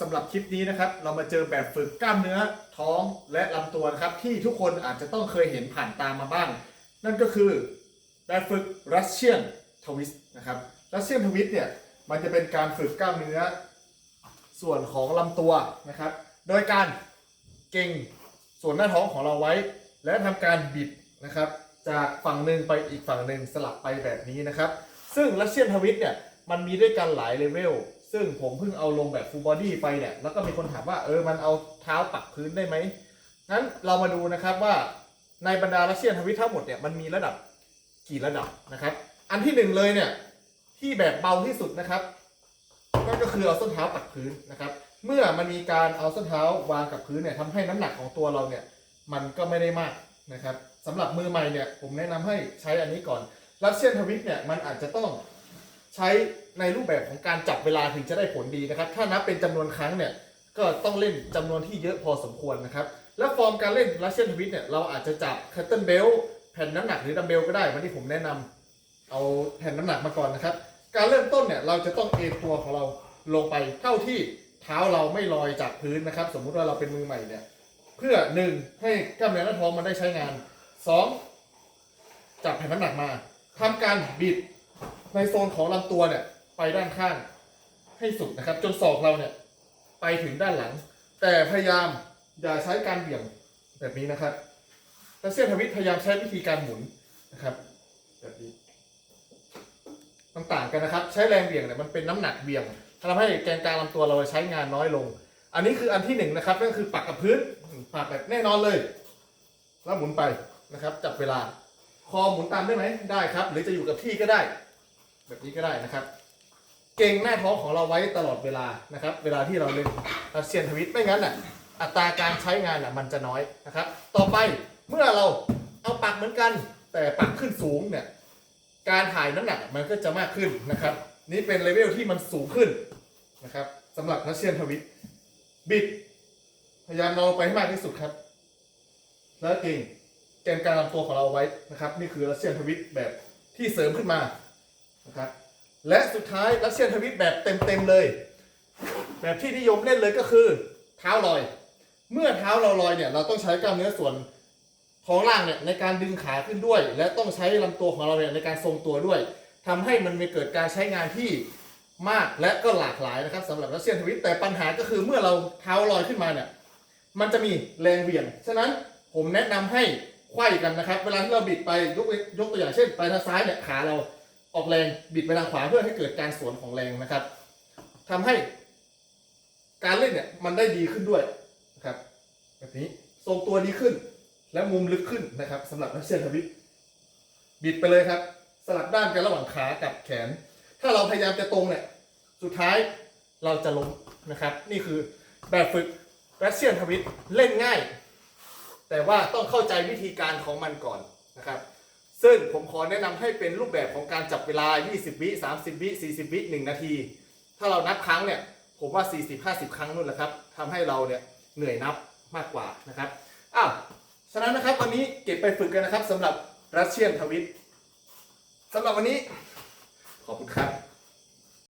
สำหรับคลิปนี้นะครับ เรามาเจอแบบฝึกกล้ามเนื้อท้องและลำตัวนะครับ ที่ทุกคนอาจจะต้องเคยเห็นผ่านตามมาบ้าง นั่นก็คือแบบฝึกรัสเซียนทวิสนะครับรัสเซียนทวิสเนี่ยมันจะเป็นการฝึกกล้ามเนื้อส่วนของลำตัวนะครับ โดยการเก่งส่วนหน้าท้องของเราไว้ และทำการบิดนะครับ จากฝั่งหนึ่งไปอีกฝั่งหนึ่งสลับไปแบบนี้นะครับ ซึ่งรัสเซียนทวิสเนี่ยมันมีด้วยกันหลายเลเวล ซึ่งผมเพิ่งเอาลงแบบฟูลบอดี้ไปเนี่ยแล้วก็มีคนถามว่าเออมันเอาเท้าปักพื้นได้ไหมงั้นเรามาดูนะครับว่าในบรรดารัสเซียนทวิสทั้งหมดเนี่ยมันมีระดับกี่ระดับนะครับ อันที่หนึ่งเลยเนี่ยที่แบบเบาที่สุดนะครับนั่นก็คือเอาส้นเท้าปักพื้นนะครับ เมื่อมันมีการเอาส้นเท้าวางกับพื้นเนี่ยทำให้น้ำหนักของตัวเราเนี่ยมันก็ไม่ได้มากนะครับสำหรับมือใหม่เนี่ยผมแนะนำให้ใช้อันนี้ก่อนรัสเซียนทวิสเนี่ยมันอาจจะต้อง ใช้ในรูปแบบของการจับเวลาถึงจะได้ผลดีนะครับ ถ้านับเป็นจำนวนครั้งเนี่ยก็ต้องเล่นจำนวนที่เยอะพอสมควรนะครับ และฟอร์มการเล่นรัสเซียนทวิตเนี่ยเราอาจจะจับคัตเทิลเบลแผ่นน้ำหนักหรือดัมเบลก็ได้วันที่ผมแนะนำเอาแผ่นน้ำหนักมาก่อนนะครับ การเริ่มต้นเนี่ยเราจะต้องเอนตัวของเราลงไปเท่าที่เท้าเราไม่ลอยจากพื้นนะครับ สมมุติว่าเราเป็นมือใหม่เนี่ยเพื่อหนึ่งให้กล้ามเนื้อหน้าท้องมันได้ใช้งานสองจับแผ่นน้ำหนักมาทำการบิด ในโซนของลำตัวเนี่ยไปด้านข้างให้สุดนะครับ จนศอกเราเนี่ยไปถึงด้านหลัง แต่พยายามอย่าใช้การเบี่ยงแบบนี้นะครับรัสเซียนทวิตพยายามใช้วิธีการหมุนนะครับ แบบนี้มันต่างกันนะครับ ใช้แรงเบี่ยงเนี่ยมันเป็นน้ำหนักเบี่ยงทำให้แกนกลางลำตัวเราใช้งานน้อยลง อันนี้คืออันที่หนึ่งนะครับนั่นคือปักกับพื้นปักแบบแน่นอนเลย แล้วหมุนไปนะครับ จับเวลา คอหมุนตามได้ไหมได้ครับ หรือจะอยู่กับที่ก็ได้ แบบนี้ก็ได้นะครับ เก่งหน้าท้องของเราไว้ตลอดเวลานะครับ เวลาที่เราเล่นรัสเซียนทวิตไม่งั้นน่ะอัตราการใช้งานอะมันจะน้อยนะครับ ต่อไปเมื่อเราเอาปักเหมือนกัน แต่ปักขึ้นสูงเนี่ยการถ่ายน้ำหนักมันก็จะมากขึ้นนะครับ นี่เป็นเลเวลที่มันสูงขึ้นนะครับสำหรับรัสเซียนทวิตบิดพยายามเราไปให้มากที่สุดครับ แล้วเก่งแกนกางลำตัวของเราไว้นะครับ นี่คือรัสเซียนทวิตแบบที่เสริมขึ้นมา นะครับและสุดท้ายรัสเซียนทวิตแบบเต็มๆเลย แบบที่นิยมเล่นเลยก็คือเท้าลอย เมื่อเท้าเราลอยเนี่ยเราต้องใช้กล้ามเนื้อส่วนท้องล่างเนี่ยในการดึงขาขึ้นด้วย และต้องใช้ลำตัวของเราเนี่ยในการทรงตัวด้วยทำให้มันมีเกิดการใช้งานที่มากและก็หลากหลายนะครับสำหรับรัสเซียนทวิตแต่ปัญหาก็คือเมื่อเราเท้าลอยขึ้นมาเนี่ยมันจะมีแรงเหวี่ยง ฉะนั้นผมแนะนำให้ไขว้กันนะครับ เวลาที่เราบิดไปยกยกตัวอย่างเช่น ไปทางซ้ายเนี่ยขาเรา ออกแรงบิดไปทางขวาเพื่อให้เกิดการสวนของแรงนะครับทำให้การเล่นเนี่ยมันได้ดีขึ้นด้วยนะครับแบบนี้ทรงตัวดีขึ้น และมุมลึกขึ้นนะครับสำหรับนักเชียนทวิตบิดไปเลยครับ สลับด้านกันระหว่างขากับแขน ถ้าเราพยายามจะตรงเนี่ยสุดท้ายเราจะล้มนะครับ นี่คือแบบฝึกรัสเซียนทวิตเล่นง่าย แต่ว่าต้องเข้าใจวิธีการของมันก่อนนะครับ ซึ่งผมขอแนะนำให้เป็นรูปแบบของการจับเวลา 20 วิ 30 วิ 40 วิ 1 นาที ถ้าเรานับครั้งเนี่ย ผมว่า 40 50 ครั้งนู่นแหละครับทำให้เราเนี่ยเหนื่อยนับมากกว่านะครับ อ้าว ฉะนั้นนะครับวันนี้เก็บไปฝึกกันนะครับสำหรับรัสเซียนทวิตสำหรับวันนี้ขอบคุณครับ